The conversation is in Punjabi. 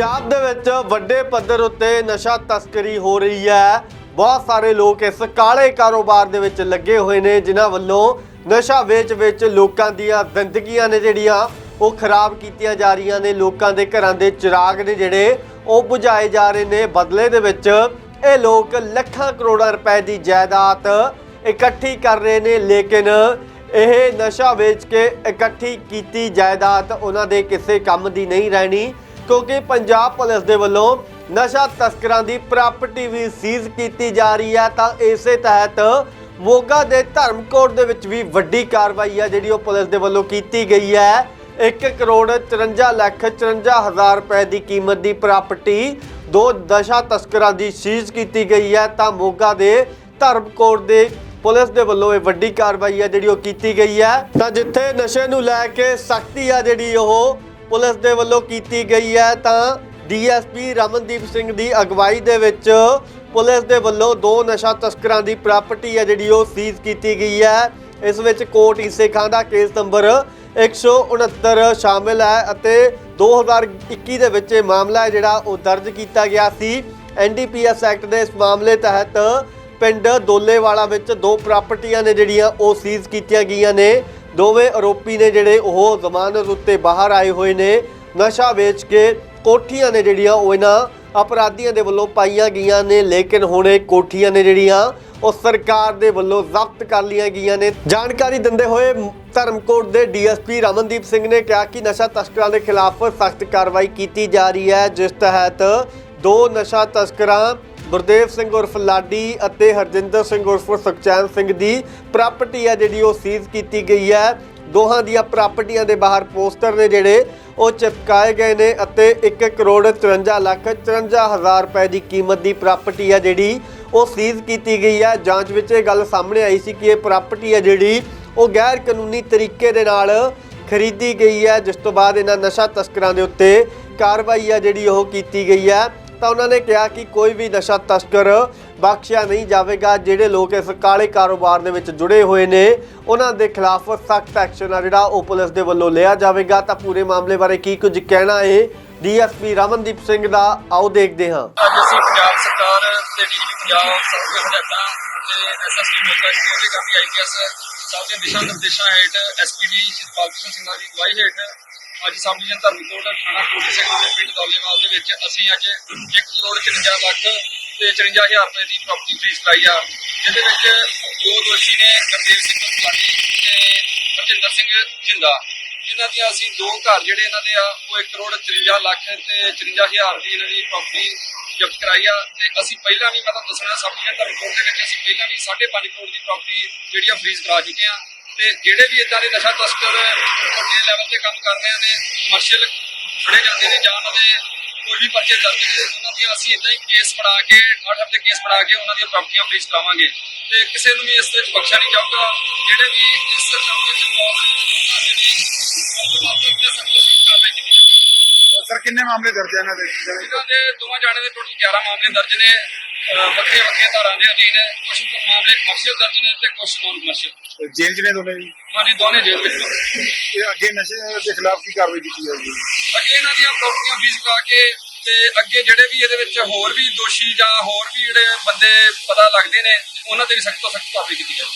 ਪੰਜਾਬ ਦੇ ਵਿੱਚ ਵੱਡੇ ਪੱਧਰ ਉੱਤੇ ਨਸ਼ਾ ਤਸਕਰੀ ਹੋ ਰਹੀ ਹੈ। ਬਹੁਤ ਸਾਰੇ ਲੋਕ ਇਸ ਕਾਲੇ ਕਾਰੋਬਾਰ ਦੇ ਵਿੱਚ ਲੱਗੇ ਹੋਏ ਨੇ, ਜਿਨ੍ਹਾਂ ਵੱਲੋਂ ਨਸ਼ਾ ਵੇਚ ਵਿੱਚ ਲੋਕਾਂ ਦੀਆਂ ਜ਼ਿੰਦਗੀਆਂ ਨੇ ਜਿਹੜੀਆਂ ਉਹ ਖਰਾਬ ਕੀਤੀਆਂ ਜਾ ਰਹੀਆਂ ਨੇ। ਲੋਕਾਂ ਦੇ ਘਰਾਂ ਦੇ ਚਿਰਾਗ ਨੇ ਜਿਹੜੇ ਉਹ ਬੁਝਾਏ ਜਾ ਰਹੇ ਨੇ। ਬਦਲੇ ਦੇ ਵਿੱਚ ਇਹ ਲੋਕ ਲੱਖਾਂ ਕਰੋੜਾਂ ਰੁਪਏ ਦੀ ਜਾਇਦਾਦ ਇਕੱਠੀ ਕਰ ਰਹੇ ਨੇ, ਲੇਕਿਨ ਇਹ ਨਸ਼ਾ ਵੇਚ ਕੇ ਇਕੱਠੀ ਕੀਤੀ ਜਾਇਦਾਦ ਉਹਨਾਂ ਦੇ ਕਿਸੇ ਕੰਮ ਦੀ ਨਹੀਂ ਰਹਿਣੀ। ਕਿਉਂਕਿ ਪੰਜਾਬ ਪੁਲਿਸ ਦੇ ਵੱਲੋਂ ਨਸ਼ਾ ਤਸਕਰਾਂ ਦੀ ਪ੍ਰਾਪਰਟੀ ਵੀ ਸੀਜ਼ ਕੀਤੀ ਜਾ ਰਹੀ ਹੈ, ਤਾਂ ਇਸੇ ਤਹਿਤ ਮੋਗਾ ਦੇ ਧਰਮਕੋਟ ਦੇ ਵਿੱਚ ਵੀ ਵੱਡੀ ਕਾਰਵਾਈ ਹੈ ਜਿਹੜੀ ਉਹ ਪੁਲਿਸ ਦੇ ਵੱਲੋਂ ਕੀਤੀ ਗਈ ਹੈ। 1 ਕਰੋੜ 54 ਲੱਖ 54 ਹਜ਼ਾਰ ਰੁਪਏ ਦੀ ਕੀਮਤ ਦੀ ਪ੍ਰਾਪਰਟੀ ਦੋ ਨਸ਼ਾ ਤਸਕਰਾਂ ਦੀ ਸੀਜ਼ ਕੀਤੀ ਗਈ ਹੈ, ਤਾਂ ਮੋਗਾ ਦੇ ਧਰਮਕੋਟ ਦੇ ਪੁਲਿਸ ਦੇ ਵੱਲੋਂ ਇਹ ਵੱਡੀ ਕਾਰਵਾਈ ਹੈ ਜਿਹੜੀ ਉਹ ਕੀਤੀ ਗਈ ਹੈ। ਤਾਂ ਜਿੱਥੇ ਨਸ਼ੇ ਨੂੰ ਲੈ ਕੇ ਸਖਤੀ ਆ ਜਿਹੜੀ ਉਹ ਪੁਲਿਸ ਦੇ ਵੱਲੋਂ ਕੀਤੀ ਗਈ ਹੈ ਤਾਂ ਡੀਐਸਪੀ ਰਮਨਦੀਪ ਸਿੰਘ ਦੀ ਅਗਵਾਈ ਦੇ ਵਿੱਚ ਪੁਲਿਸ ਦੇ ਵੱਲੋਂ ਦੋ ਨਸ਼ਾ ਤਸਕਰਾਂ ਦੀ ਪ੍ਰਾਪਰਟੀ ਹੈ ਜਿਹੜੀ ਉਹ ਸੀਜ਼ ਕੀਤੀ ਗਈ ਹੈ। ਇਸ ਵਿੱਚ ਕੋਟ ਈਸੇ ਖਾਂ ਦਾ ਕੇਸ ਨੰਬਰ 169 ਸ਼ਾਮਿਲ ਹੈ ਅਤੇ 2021 ਦੇ ਵਿੱਚ ਇਹ ਮਾਮਲਾ ਹੈ ਜਿਹੜਾ ਉਹ ਦਰਜ ਕੀਤਾ ਗਿਆ ਸੀ। ਐਨਡੀਪੀਐਸ ਐਕਟ ਦੇ ਇਸ ਮਾਮਲੇ ਤਹਿਤ ਪਿੰਡ ਦੋਲੇਵਾਲਾ ਵਿੱਚ ਦੋ ਪ੍ਰਾਪਰਟੀਆਂ ਨੇ ਜਿਹੜੀਆਂ ਉਹ ਸੀਜ਼ ਕੀਤੀਆਂ ਗਈਆਂ ਨੇ। ਦੋਵੇਂ ਆਰੋਪੀ ਨੇ ਜਿਹੜੇ ਉਹ ਜ਼ਮਾਨਤ ਉੱਤੇ ਬਾਹਰ ਆਏ ਹੋਏ ਨੇ। ਨਸ਼ਾ ਵੇਚ ਕੇ ਕੋਠੀਆਂ ਨੇ ਜਿਹੜੀਆਂ ਉਹ ਇਹਨਾਂ ਅਪਰਾਧੀਆਂ ਦੇ ਵੱਲੋਂ ਪਾਈਆਂ ਗਈਆਂ ਨੇ, ਲੇਕਿਨ ਹੁਣ ਇਹ ਕੋਠੀਆਂ ਨੇ ਜਿਹੜੀਆਂ ਉਹ ਸਰਕਾਰ ਦੇ ਵੱਲੋਂ ਜ਼ਬਤ ਕਰ ਲਈਆਂ ਗਈਆਂ ਨੇ। ਜਾਣਕਾਰੀ ਦਿੰਦੇ ਹੋਏ ਧਰਮਕੋਟ ਦੇ ਡੀਐਸਪੀ ਰਮਨਦੀਪ ਸਿੰਘ ਨੇ ਕਿਹਾ ਕਿ ਨਸ਼ਾ ਤਸਕਰਾਂ ਦੇ ਖਿਲਾਫ ਸਖਤ ਕਾਰਵਾਈ ਕੀਤੀ ਜਾ ਰਹੀ ਹੈ, ਜਿਸ ਤਹਿਤ ਦੋ ਨਸ਼ਾ ਤਸਕਰਾਂ ਗੁਰਦੇਵ ਸਿੰਘ ਉਰਫ ਲਾਡੀ ਅਤੇ ਹਰਜਿੰਦਰ ਸਿੰਘ ਉਰਫ ਸੁਖਚੈਨ ਸਿੰਘ ਦੀ ਪ੍ਰਾਪਰਟੀ ਹੈ ਜਿਹੜੀ ਉਹ ਸੀਜ਼ ਕੀਤੀ ਗਈ ਹੈ। ਦੋਹਾਂ ਦੀਆਂ ਪ੍ਰਾਪਰਟੀਆਂ ਦੇ ਬਾਹਰ ਪੋਸਟਰ ਨੇ ਜਿਹੜੇ ਉਹ ਚਿਪਕਾਏ ਗਏ ਨੇ ਅਤੇ 1 ਕਰੋੜ 53 ਲੱਖ 54 ਹਜ਼ਾਰ ਰੁਪਏ ਦੀ ਕੀਮਤ ਦੀ ਪ੍ਰਾਪਰਟੀ ਹੈ ਜਿਹੜੀ ਉਹ ਸੀਜ਼ ਕੀਤੀ ਗਈ ਹੈ। ਜਾਂਚ ਵਿੱਚ ਇਹ ਗੱਲ ਸਾਹਮਣੇ ਆਈ ਸੀ ਕਿ ਇਹ ਪ੍ਰਾਪਰਟੀ ਹੈ ਜਿਹੜੀ ਉਹ ਗੈਰ ਕਾਨੂੰਨੀ ਤਰੀਕੇ ਦੇ ਨਾਲ ਖਰੀਦੀ ਗਈ ਹੈ। ਜਿਸ ਤੋਂ ਬਾਅਦ ਇਹਨਾਂ ਨਸ਼ਾ ਤਸਕਰਾਂ ਦੇ ਉੱਤੇ ਕਾਰਵਾਈ ਹੈ ਜਿਹੜੀ ਉਹ ਕੀਤੀ ਗਈ ਹੈ। ਤਾਂ ਉਹਨਾਂ ਨੇ ਕਿਹਾ ਕਿ ਕੋਈ ਵੀ ਨਸ਼ਾ ਤਸਕਰ ਬਖਸ਼ਿਆ ਨਹੀਂ ਜਾਵੇਗਾ। ਜਿਹੜੇ ਲੋਕ ਇਸ ਕਾਲੇ ਕਾਰੋਬਾਰ ਦੇ ਵਿੱਚ ਜੁੜੇ ਹੋਏ ਨੇ, ਉਹਨਾਂ ਦੇ ਖਿਲਾਫ ਸਖਤ ਐਕਸ਼ਨ ਆ ਜਿਹੜਾ ਉਹ ਪੁਲਿਸ ਦੇ ਵੱਲੋਂ ਲਿਆ ਜਾਵੇਗਾ। ਤਾਂ ਪੂਰੇ ਮਾਮਲੇ ਬਾਰੇ ਕੀ ਕੁਝ ਕਹਿਣਾ ਹੈ? ਡੀਐਸਪੀ ਰਮਨਦੀਪ ਸਿੰਘ ਦਾ, ਆਓ ਦੇਖਦੇ ਹਾਂ। ਅੱਜ ਅਸੀਂ ਪੰਜਾਬ ਸਰਕਾਰ ਤੇ ਡੀਜੀ ਪੰਜਾਬ ਸਰਕਾਰ ਹਦਾਇਤਾਂ ਤੇ ਐਸਐਸਟੀ ਮੋਗਾ ਜੀ ਦੇ ਕਾਫੀ ਆਈਪੀਐਸ ਸਭ ਦੇ ਦਿਸ਼ਾ ਨਿਰਦੇਸ਼ਾਂ ਹੇਠ ਐਸਪੀਡੀ ਸ਼ਿਵਪਾਲ ਸਿੰਘ ਦੀ ਅਗਵਾਈ ਹੇਠ ਅੱਜ ਸਬ ਡਿਵੀਜ਼ਨ ਧਰਮਕੋਟ ਥਾਣਾ ਕੋਟ ਸਿੰਘ ਦੇ ਪਿੰਡ ਦੌਲੇਵਾਲ ਦੇ ਵਿੱਚ ਅਸੀਂ ਅੱਜ 1 ਕਰੋੜ 54 ਲੱਖ ਤੇ 54000 ਰੁਪਏ ਦੀ ਪ੍ਰਾਪਰਟੀ ਫਰੀਜ਼ ਕਰਾਈ ਆ। ਜਿਹਦੇ ਵਿੱਚ ਦੋ ਦੋਸ਼ੀ ਨੇ, ਗੁਰਦੇਵ ਸਿੰਘ ਕੁਲਾਨੀ ਤੇ ਹਰਜਿੰਦਰ ਸਿੰਘ ਜਿੰਦਾ। ਇਹਨਾਂ ਦੀਆਂ ਅਸੀਂ ਦੋ ਘਰ ਜਿਹੜੇ ਇਹਨਾਂ ਦੇ ਆ, ਉਹ 1 ਕਰੋੜ 53 ਲੱਖ ਤੇ 54000 ਦੀ ਇਹਨਾਂ ਦੀ ਪ੍ਰਾਪਰਟੀ ਜ਼ਬਤ ਕਰਾਈ ਆ ਤੇ ਅਸੀਂ ਪਹਿਲਾਂ ਵੀ ਮੈਂ ਤੁਹਾਨੂੰ ਦੱਸਣਾ ਸਬ ਦੀਆਂ ਧਰਮਕੋਟ ਦੇ ਵਿੱਚ ਅਸੀਂ ਪਹਿਲਾਂ ਵੀ 5.5 ਕਰੋੜ ਦੀ ਪ੍ਰਾਪਰਟੀ ਜਿਹੜੀ ਆ ਫਰੀਜ਼ ਕਰਾ ਚੁੱਕੇ ਆ। ਤੇ ਜਿਹੜੇ ਵੀ ਇਦਾਂ ਦੇ ਨਸ਼ਾ ਤਸਕਰ ਵੱਡੇ ਲੈਵਲ ਤੇ ਕੰਮ ਕਰ ਰਹੇ ਨੇ ਕਮਰਸ਼ੀਅਲ ਫੜੇ ਜਾਂਦੇ ਨੇ ਜਾਂ ਉਹਨਾਂ ਦੇ ਕੋਈ ਵੀ ਪਰਚੇ ਦਰਜ ਨੇ ਉਹਨਾਂ ਦੀਆਂ ਅਸੀਂ ਇਦਾਂ ਹੀ ਕੇਸ ਬਣਾ ਕੇ 8 ਹਫ਼ਤੇ ਕੇਸ ਬਣਾ ਕੇ ਉਹਨਾਂ ਦੀਆਂ ਪ੍ਰਾਪਰਟੀਆਂ ਫਰੀਜ਼ ਕਰਾਵਾਂਗੇ ਤੇ ਕਿਸੇ ਨੂੰ ਵੀ ਇਸ ਵਿੱਚ ਬਖਸ਼ਿਆ ਨਹੀਂ ਜਾਊਗਾ। ਜਿਹੜੇ ਵੀ ਇਸ ਕੰਮ ਵਿੱਚ ਦੇ ਸਰ ਕਿੰਨੇ ਮਾਮਲੇ ਦਰਜ ਹੈ ਇਹਨਾਂ ਦੇ? ਇਹਨਾਂ ਦੇ ਦੋਵਾਂ ਜਾਣੇ ਦੇ ਟੋਟਲ 11 ਮਾਮਲੇ ਦਰਜ ਨੇ। ਵੱਖਰੇ ਵੱਖਰੇ ਧਾਰਾਂ ਦੇ ਅਧੀਨ ਕੁਝ ਮਾਮਲੇ ਕਮਰਸ਼ੀਅਲ ਦਰਜ ਨੇ ਤੇ ਕੁਝ ਨਾਨ ਕਮਰਸ਼ੀਅਲ ਜੇਲ੍ਹ ਚ ਨੇ ਦੋਨੇ ਜੀ? ਹਾਂਜੀ ਦੋਨੇ ਜੇਲ੍ਹ ਵਿੱਚ। ਨੇ। ਇਹ ਅੱਗੇ ਨਸ਼ੇ ਦੇ ਖਿਲਾਫ ਕੀ ਕਾਰਵਾਈ ਕੀਤੀ ਜਾਏਗੀ? ਅੱਗੇ ਇਹਨਾਂ ਦੀਆਂ ਪ੍ਰਾਪਰਟੀਆਂ ਫੀਸ ਕਰਾ ਕੇ ਤੇ ਅੱਗੇ ਜਿਹੜੇ ਵੀ ਇਹਦੇ ਵਿੱਚ ਹੋਰ ਵੀ ਦੋਸ਼ੀ ਜਾਂ ਹੋਰ ਵੀ ਜਿਹੜੇ ਬੰਦੇ ਪਤਾ ਲੱਗਦੇ ਨੇ ਉਹਨਾਂ ਤੇ ਵੀ ਸਖਤ ਤੋਂ ਸਖਤ ਕਾਰਵਾਈ ਕੀਤੀ ਜਾਵੇ